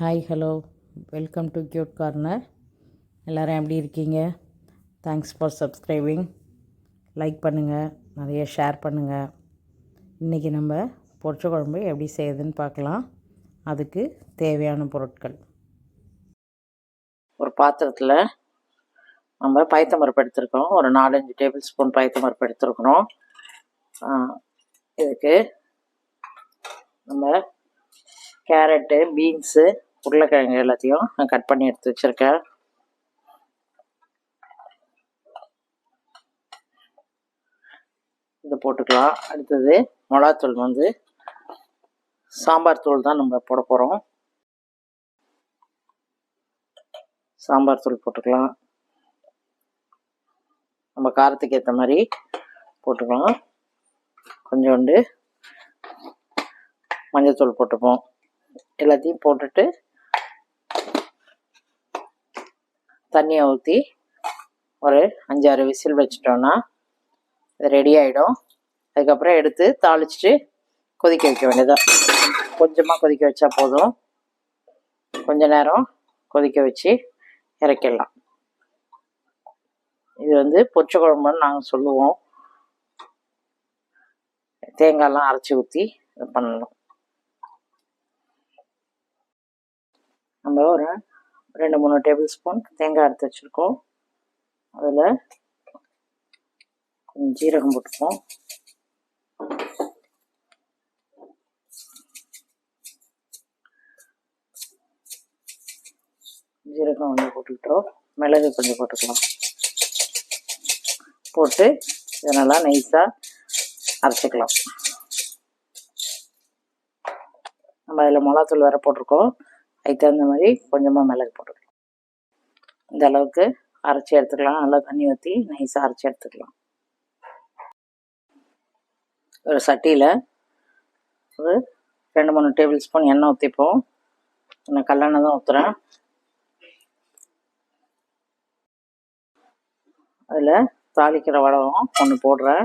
Hi hello welcome to cute corner எல்லோரும் எப்படி இருக்கீங்க? தேங்க்ஸ் ஃபார் சப்ஸ்கிரைபிங் லைக் பண்ணுங்கள் நிறைய ஷேர் பண்ணுங்கள் இன்றைக்கி நம்ம பொரிச்ச குழம்பு எப்படி செய்யுதுன்னு பார்க்கலாம். அதுக்கு தேவையான பொருட்கள். ஒரு பாத்திரத்தில் நம்ம பயத்தமரப்பு எடுத்துருக்கோம் ஒரு நாலஞ்சு டேபிள் ஸ்பூன் பயத்தமரப்பு எடுத்துருக்குறோம். இதுக்கு நம்ம கேரட்டு பீன்ஸு உருளைக்கிழங்கு எல்லாத்தையும் நான் கட் பண்ணி எடுத்து வச்சுருக்கேன். இது போட்டுக்கலாம். அடுத்தது மிளகாத்தூள் வந்து சாம்பார் தூள் தான் நம்ம போட போகிறோம் சாம்பார் தூள் போட்டுக்கலாம். நம்ம காரத்துக்கு ஏற்ற மாதிரி போட்டுக்கலாம். கொஞ்சோண்டு மஞ்சள் தூள் போட்டுப்போம். எல்லாத்தையும் போட்டுட்டு தண்ணியை ஊற்றி ஒரு அஞ்சாறு விசில் வச்சிட்டோன்னா இது ரெடி ஆகிடும் அதுக்கப்புறம் எடுத்து தாளிச்சிட்டு கொதிக்க வைக்க வேண்டியதான் கொஞ்சமாக கொதிக்க வச்சா போதும். கொஞ்ச நேரம் கொதிக்க வச்சு இறக்கிடலாம். இது வந்து பொச்ச குழம்புன்னு நாங்கள் சொல்லுவோம். தேங்காயெல்லாம் அரைச்சி ஊற்றி இது பண்ணணும். நம்ம ஒரு ரெண்டு மூணு டேபிள் ஸ்பூன் தேங்காய் அறுத்து வச்சுருக்கோம். அதில் கொஞ்சம் ஜீரகம் போட்டுப்போம். ஜீரகம் வந்து போட்டுக்கிட்டோம். மிளகு கொஞ்சம் போட்டுக்கலாம். போட்டு இதை நல்லா நைஸாக அரைச்சிக்கலாம். நம்ம அதில் மிளகாத்தூள் வேறு போட்டிருக்கோம். அதுக்கு தகுந்த மாதிரி கொஞ்சமாக மிளகு போட்டுக்கலாம். இந்த அளவுக்கு அரைச்சி எடுத்துக்கலாம். நல்லா தண்ணி ஊற்றி நைஸாக அரைச்சி எடுத்துக்கலாம். ஒரு சட்டியில் ஒரு ரெண்டு மூணு டேபிள் ஸ்பூன் எண்ணெய் ஊற்றிப்போம் நான் கல்லெண்ணெய் தான் ஊற்றுறேன் அதில் தாளிக்கிற வடகம் ஒன்று போடுறேன்.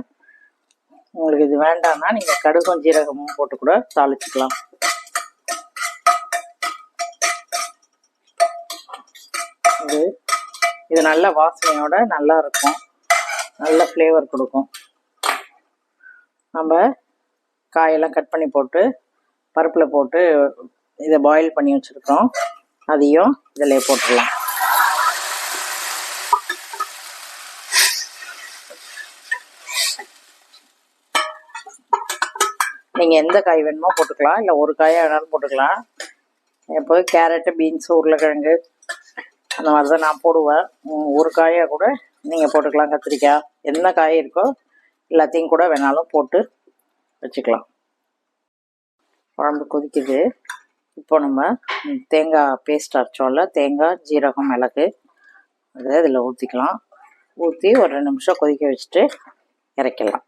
உங்களுக்கு இது வேண்டாம்னா நீங்கள் கடுகும் ஜீரகமும் போட்டு கூட தாளிச்சிக்கலாம். இது இது நல்ல வாசனையோட நல்லா இருக்கும் நல்ல ஃப்ளேவர் கொடுக்கும். நம்ம காயெல்லாம் கட் பண்ணி போட்டு பருப்பில் போட்டு இதை பாயில் பண்ணி வச்சுருக்கோம் அதையும் இதில் போட்டுடலாம். நீங்கள் எந்த காய் வேணுமோ போட்டுக்கலாம். இல்லை ஒரு காயாக வேணாலும் போட்டுக்கலாம். எப்போது கேரட்டு பீன்ஸு உருளைக்கிழங்கு அந்த மாதிரி தான் நான் போடுவேன். ஒரு காயாக கூட நீங்கள் போட்டுக்கலாம் கத்திரிக்காய். என்ன காய் இருக்கோ எல்லாத்தையும் கூட வேணாலும் போட்டு வச்சுக்கலாம். குழம்பு கொதிக்குது. இப்போ நம்ம தேங்காய் பேஸ்ட் அரைச்சோம்ல தேங்காய் ஜீரகம் மிளகு அதை இதில் ஊற்றிக்கலாம் ஊற்றி ஒரு ரெண்டு நிமிஷம் கொதிக்க வச்சுட்டு இறக்கலாம்